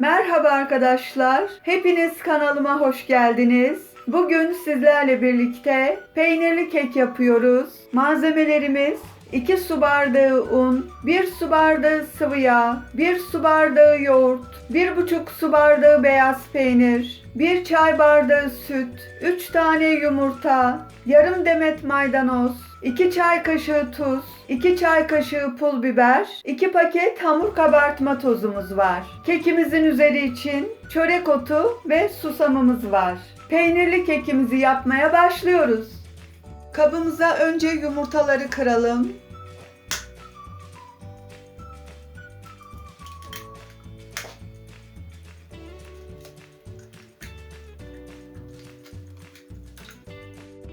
Merhaba arkadaşlar. Hepiniz kanalıma hoş geldiniz. Bugün sizlerle birlikte peynirli kek yapıyoruz. Malzemelerimiz 2 su bardağı un, 1 su bardağı sıvı yağ, 1 su bardağı yoğurt, 1,5 su bardağı beyaz peynir, 1 çay bardağı süt, 3 tane yumurta, yarım demet maydanoz, 2 çay kaşığı tuz, 2 çay kaşığı pul biber, 2 paket hamur kabartma tozumuz var. Kekimizin üzeri için çörek otu ve susamımız var. Peynirli kekimizi yapmaya başlıyoruz. Kabımıza önce yumurtaları kıralım.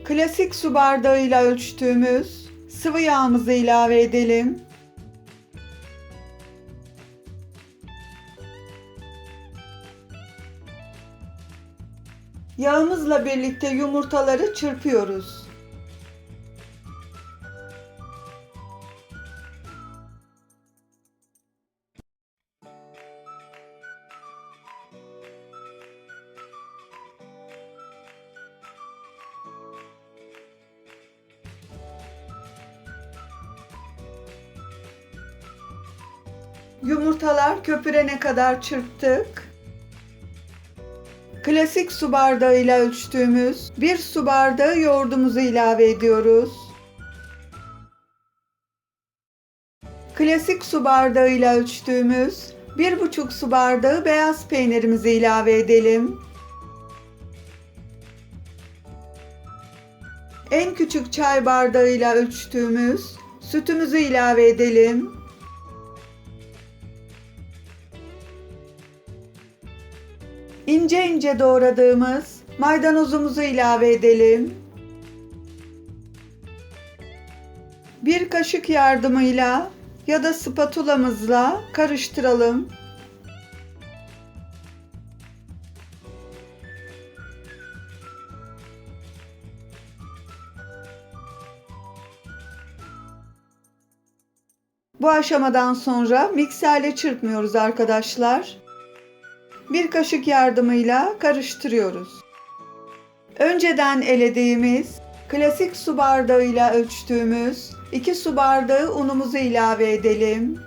Klasik su bardağıyla ölçtüğümüz sıvı yağımızı ilave edelim. Yağımızla birlikte yumurtaları çırpıyoruz. Yumurtalar köpürene kadar çırptık. Klasik su bardağıyla ölçtüğümüz bir su bardağı yoğurdumuzu ilave ediyoruz. Klasik su bardağıyla ölçtüğümüz bir buçuk su bardağı beyaz peynirimizi ilave edelim. En küçük çay bardağıyla ölçtüğümüz sütümüzü ilave edelim. İnce ince doğradığımız maydanozumuzu ilave edelim. Bir kaşık yardımıyla ya da spatulamızla karıştıralım. Bu aşamadan sonra mikserle çırpmıyoruz arkadaşlar bir kaşık yardımıyla karıştırıyoruz. Önceden elediğimiz klasik su bardağıyla ölçtüğümüz 2 su bardağı unumuzu ilave edelim.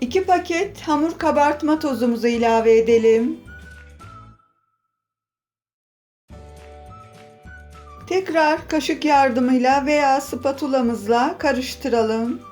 İki paket hamur kabartma tozumuzu ilave edelim. Tekrar kaşık yardımıyla veya spatulamızla karıştıralım.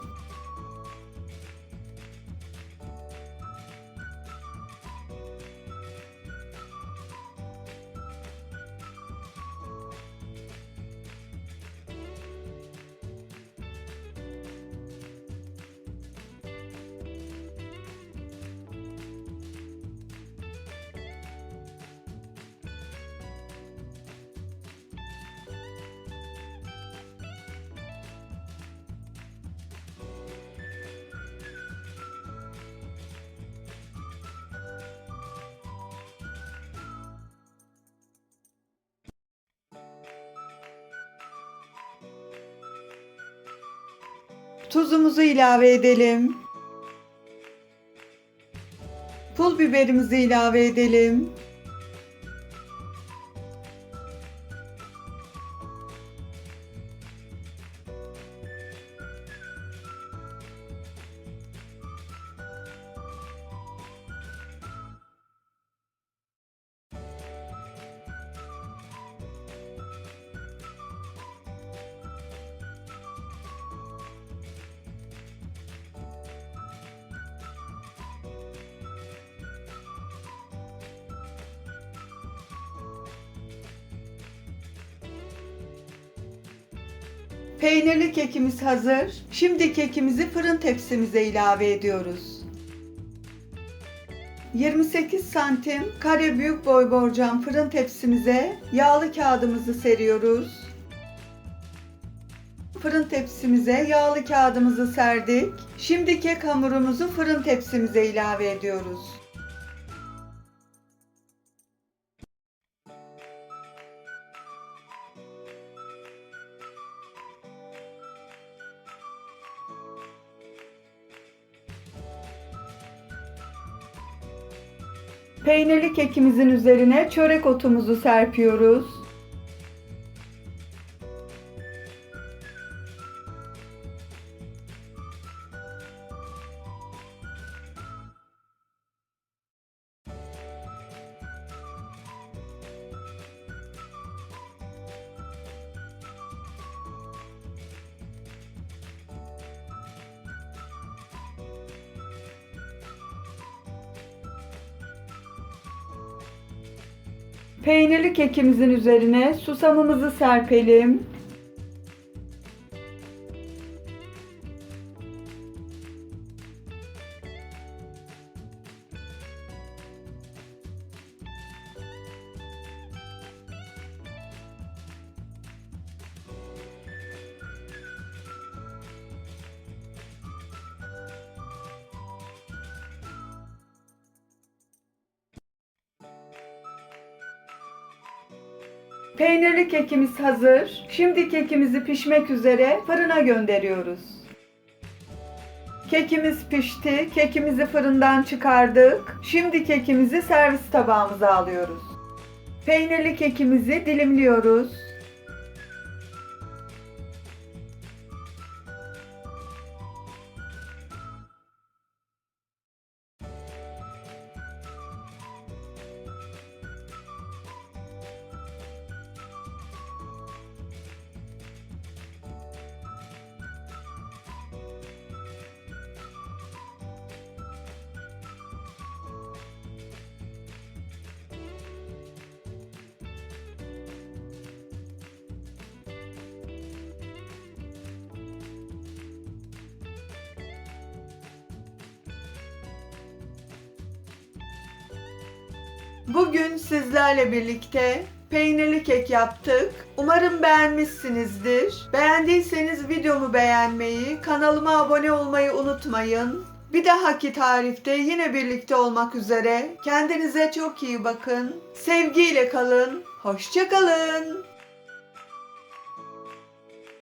Tuzumuzu ilave edelim. Pul biberimizi ilave edelim. Peynirli kekimiz hazır. Şimdi kekimizi fırın tepsimize ilave ediyoruz. 28 santim kare büyük boy borcam fırın tepsimize yağlı kağıdımızı seriyoruz. Fırın tepsimize yağlı kağıdımızı serdik. Şimdi kek hamurumuzu fırın tepsimize ilave ediyoruz. Peynirli kekimizin üzerine çörek otumuzu serpiyoruz. Peynirli kekimizin üzerine susamımızı serpelim. Peynirli kekimiz hazır. Şimdi kekimizi pişmek üzere fırına gönderiyoruz. Kekimiz pişti. Kekimizi fırından çıkardık. Şimdi kekimizi servis tabağımıza alıyoruz. Peynirli kekimizi dilimliyoruz. Bugün sizlerle birlikte peynirli kek yaptık. Umarım beğenmişsinizdir. Beğendiyseniz videomu beğenmeyi, kanalıma abone olmayı unutmayın. Bir dahaki tarifte yine birlikte olmak üzere. Kendinize çok iyi bakın. Sevgiyle kalın. Hoşçakalın.